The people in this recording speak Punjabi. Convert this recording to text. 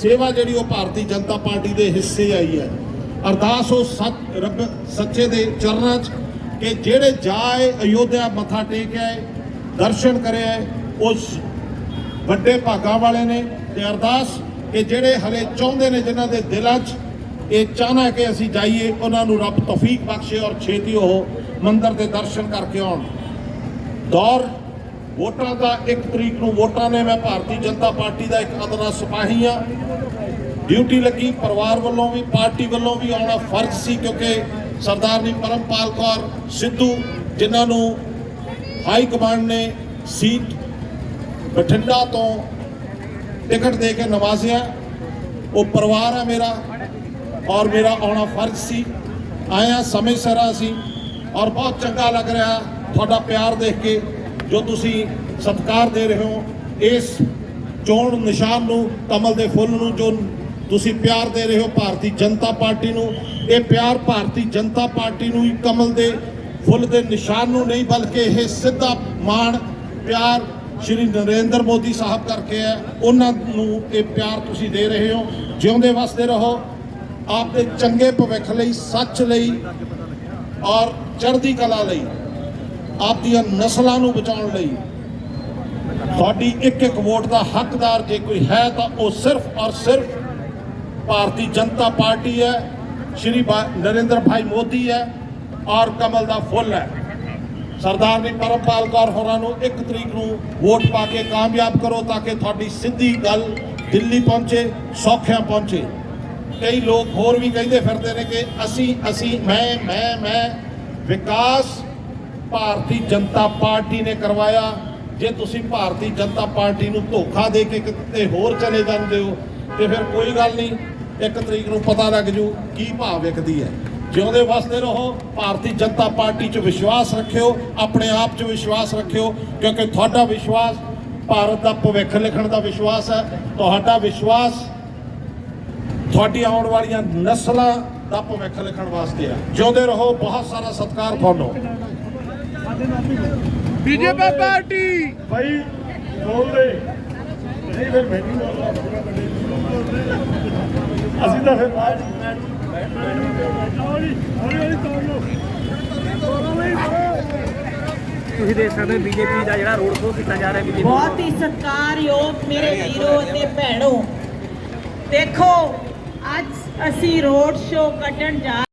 ਸੇਵਾ ਜਿਹੜੀ ਉਹ ਭਾਰਤੀ ਜਨਤਾ ਪਾਰਟੀ ਦੇ ਹਿੱਸੇ ਆਈ ਹੈ। ਅਰਦਾਸ ਉਹ ਸੱਚ ਰੱਬ ਸੱਚੇ ਦੇ ਚਰਨਾਂ 'ਚ ਕਿ ਜਿਹੜੇ ਜਾਏ, ਅਯੋਧਿਆ ਮੱਥਾ ਟੇਕ ਆਏ, ਦਰਸ਼ਨ ਕਰਿਆ ਉਸ ਵੱਡੇ ਭਾਗਾਂ ਵਾਲੇ ਨੇ ਤੇ ਅਰਦਾਸ ਕਿ ਜਿਹੜੇ ਹਲੇ ਚਾਹੁੰਦੇ ਨੇ ਜਿਨ੍ਹਾਂ ਦੇ ਦਿਲਾਂ 'ਚ ਇਹ ਚਾਹਨਾ ਕਿ ਅਸੀਂ ਜਾਈਏ, ਉਹਨਾਂ ਨੂੰ ਰੱਬ ਤੌਫੀਕ ਬਖਸ਼ੇ ਔਰ ਛੇਤੀ ਉਹ ਮੰਦਰ ਦੇ ਦਰਸ਼ਨ ਕਰਕੇ ਆਉਣ। ਦੌਰ ਵੋਟਾਂ ਦਾ 1 ਤਰੀਕ ਨੂੰ ਵੋਟਾਂ ਨੇ, ਮੈਂ ਭਾਰਤੀ ਜਨਤਾ ਪਾਰਟੀ ਦਾ ਇੱਕ ਅਦਨਾ ਸਿਪਾਹੀ ਆ ਡਿਊਟੀ ਲੱਗੀ, ਪਰਿਵਾਰ ਵੱਲੋਂ ਵੀ, ਪਾਰਟੀ ਵੱਲੋਂ ਵੀ ਆਉਣਾ ਫਰਜ਼ ਸੀ ਕਿਉਂਕਿ ਸਰਦਾਰਨੀ ਪਰਮਪਾਲ ਕੌਰ ਸਿੱਧੂ, ਜਿਨ੍ਹਾਂ ਨੂੰ ਹਾਈ ਕਮਾਂਡ ਨੇ ਸੀਟ ਬਠਿੰਡਾ ਤੋਂ ਟਿਕਟ ਦੇ ਕੇ ਨਵਾਜ਼ਿਆ। ਉਹ ਪਰਿਵਾਰ ਹੈ ਮੇਰਾ ਔਰ ਮੇਰਾ ਆਉਣਾ ਫਰਜ਼ ਸੀ। ਆਇਆ ਸਮੇਂ ਸਿਰ ਅਸੀਂ ਔਰ ਬਹੁਤ ਚੰਗਾ ਲੱਗ ਰਿਹਾ ਤੁਹਾਡਾ ਪਿਆਰ ਦੇਖ ਕੇ। ਜੋ ਤੁਸੀਂ ਸਤਿਕਾਰ ਦੇ ਰਹੇ ਹੋ, ਇਸ ਚੋਣ ਨਿਸ਼ਾਨ ਨੂੰ, ਕਮਲ ਦੇ ਫੁੱਲ ਨੂੰ, ਜੋ ਤੁਸੀਂ ਪਿਆਰ ਦੇ ਰਹੇ ਹੋ ਭਾਰਤੀ ਜਨਤਾ ਪਾਰਟੀ ਨੂੰ, ਇਹ ਪਿਆਰ ਭਾਰਤੀ ਜਨਤਾ ਪਾਰਟੀ ਨੂੰ ਹੀ ਕਮਲ ਦੇ ਫੁੱਲ ਦੇ ਨਿਸ਼ਾਨ ਨੂੰ ਨਹੀਂ, ਬਲਕਿ ਇਹ ਸਿੱਧਾ ਮਾਣ, ਪਿਆਰ ਸ਼੍ਰੀ ਨਰਿੰਦਰ ਮੋਦੀ ਸਾਹਿਬ ਕਰਕੇ ਹੈ। ਉਹਨਾਂ ਨੂੰ ਇਹ ਪਿਆਰ ਤੁਸੀਂ ਦੇ ਰਹੇ ਹੋ। ਜਿਉਂਦੇ ਵਸਦੇ ਰਹੋ। ਆਪਦੇ ਚੰਗੇ ਭਵਿੱਖ ਲਈ, ਸੱਚ ਲਈ ਔਰ ਚੜ੍ਹਦੀ ਕਲਾ ਲਈ। ਆਪਦੀਆਂ ਨਸਲਾਂ ਨੂੰ ਬਚਾਉਣ ਲਈ। ਤੁਹਾਡੀ ਇੱਕ ਇੱਕ ਵੋਟ ਦਾ ਹੱਕਦਾਰ ਜੇ ਕੋਈ ਹੈ ਤਾਂ ਉਹ ਸਿਰਫ ਔਰ ਸਿਰਫ ਭਾਰਤੀ ਜਨਤਾ ਪਾਰਟੀ ਹੈ, ਸ਼੍ਰੀ ਭਾ- ਨਰਿੰਦਰ ਭਾਈ ਮੋਦੀ ਹੈ ਔਰ ਕਮਲ ਦਾ ਫੁੱਲ ਹੈ। ਸਰਦਾਰ ਪਰਮਪਾਲ ਕੌਰ ਹੋਰਾਂ ਨੂੰ 1 ਤਰੀਕ ਨੂੰ ਵੋਟ ਪਾ ਕੇ ਕਾਮਯਾਬ ਕਰੋ ਤਾਂ ਕਿ ਤੁਹਾਡੀ ਸਿੱਧੀ ਗੱਲ ਦਿੱਲੀ ਪਹੁੰਚੇ, ਸੌਖਿਆਂ ਪਹੁੰਚੇ। ਕਈ ਲੋਕ ਹੋਰ ਵੀ ਕਹਿੰਦੇ ਫਿਰਦੇ ਨੇ ਕਿ ਅਸੀਂ ਅਸੀਂ, ਮੈਂ ਮੈਂ ਮੈਂ ਵਿਕਾਸ ਭਾਰਤੀ ਜਨਤਾ ਪਾਰਟੀ ਨੇ ਕਰਵਾਇਆ। ਜੇ ਤੁਸੀਂ ਭਾਰਤੀ ਜਨਤਾ ਪਾਰਟੀ ਨੂੰ ਧੋਖਾ ਦੇ ਕੇ ਕਿਤੇ ਹੋਰ ਚਲੇ ਜਾਂਦੇ ਹੋ, ਤੇ ਫਿਰ ਕੋਈ ਗੱਲ ਨਹੀਂ, ਇੱਕ ਤਰੀਕ ਨੂੰ ਪਤਾ ਲੱਗ ਜੂ ਕੀ ਭਾਅ ਵਿਕਦੀ ਹੈ। ਜਿਉਂਦੇ ਵਸਦੇ ਰਹੋ, ਭਾਰਤੀ ਜਨਤਾ ਪਾਰਟੀ 'ਚ ਵਿਸ਼ਵਾਸ ਰੱਖਿਓ, ਆਪਣੇ ਆਪ 'ਚ ਵਿਸ਼ਵਾਸ ਰੱਖਿਓ, ਕਿਉਂਕਿ ਤੁਹਾਡਾ ਵਿਸ਼ਵਾਸ ਭਾਰਤ ਦਾ ਭਵਿੱਖ ਲਿਖਣ ਦਾ ਵਿਸ਼ਵਾਸ ਹੈ। ਤੁਹਾਡਾ ਵਿਸ਼ਵਾਸ ਤੁਹਾਡੀ ਆਉਣ ਵਾਲੀਆਂ ਨਸਲਾਂ ਦਾ ਭਵਿੱਖ ਲਿਖਣ ਵਾਸਤੇ ਆ ਜਿਉਂਦੇ ਰਹੋ, ਬਹੁਤ ਸਾਰਾ ਸਤਿਕਾਰ ਤੁਹਾਨੂੰ। BJP party. ਭਾਈ ਬੋਲ ਦੇ। ਨਹੀਂ ਫਿਰ ਮੈਂ ਨਹੀਂ ਬੋਲਦਾ ਅਸੀਂ ਤਾਂ ਫਿਰ ਬਾਅਦ ਤੁਸੀਂ ਦੇਖ ਸਕਦੇ ਹੋ ਬੀਜੇਪੀ ਦਾ ਜਿਹੜਾ ਰੋਡ ਸ਼ੋਅ ਕੀਤਾ ਜਾ ਰਿਹਾ ਬੀਜੇਪੀ ਬਹੁਤ ਹੀ ਸਤਿਕਾਰਯੋਗ ਮੇਰੇ ਵੀਰੋ ਅਤੇ ਭੈਣੋ। ਦੇਖੋ ਅੱਜ ਅਸੀਂ ਰੋਡ ਸ਼ੋਅ ਕੱਢਣ ਜਾ